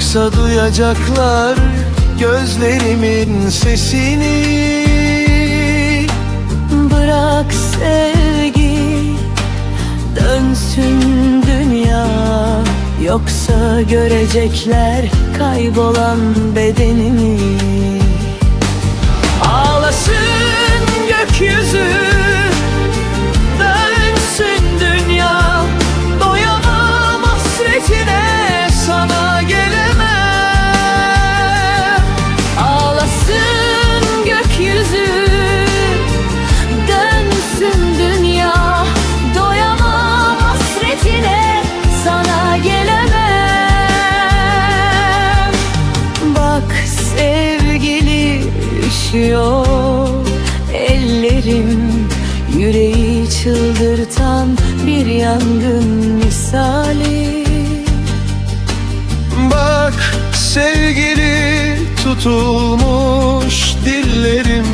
Yoksa duyacaklar gözlerimin sesini. Bırak sevgi dönsün dünya. Yoksa görecekler kaybolan bedenini üşüyor ellerim Yüreği çıldırtan bir yangın misali. Bak sevgili tutulmuş dillerim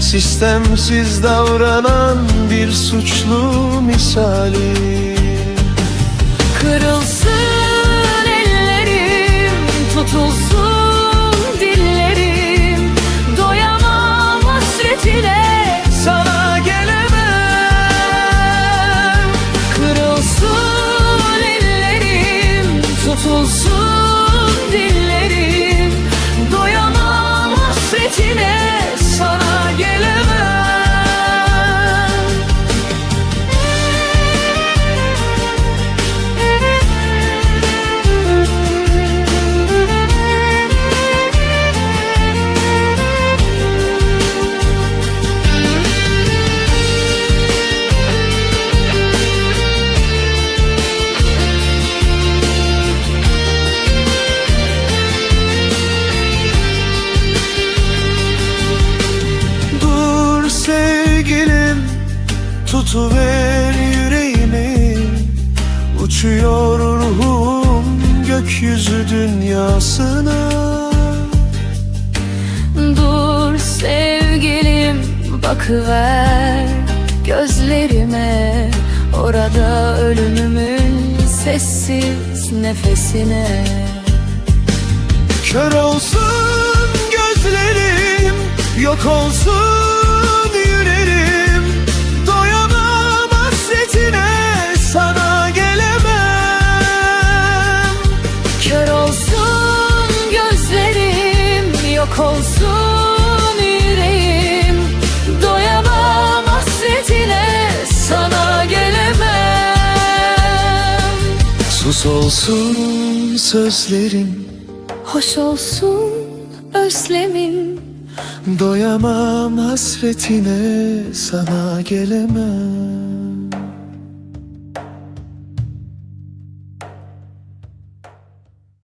Sistemsiz davranan bir suçlu misali. Kırılsın sevgilim Tutuver yüreğimi. Uçuyor ruhum gökyüzü dünyasına. Dur sevgilim bakıver gözlerime. Orada ölümümün sessiz nefesine. Kör olsun gözlerim Yok olsun yok olsun yüreğim Doyamam hasretine sana gelemem. Sus olsun sözlerim. Hoş olsun özlemim. Doyamam hasretine Sana gelemem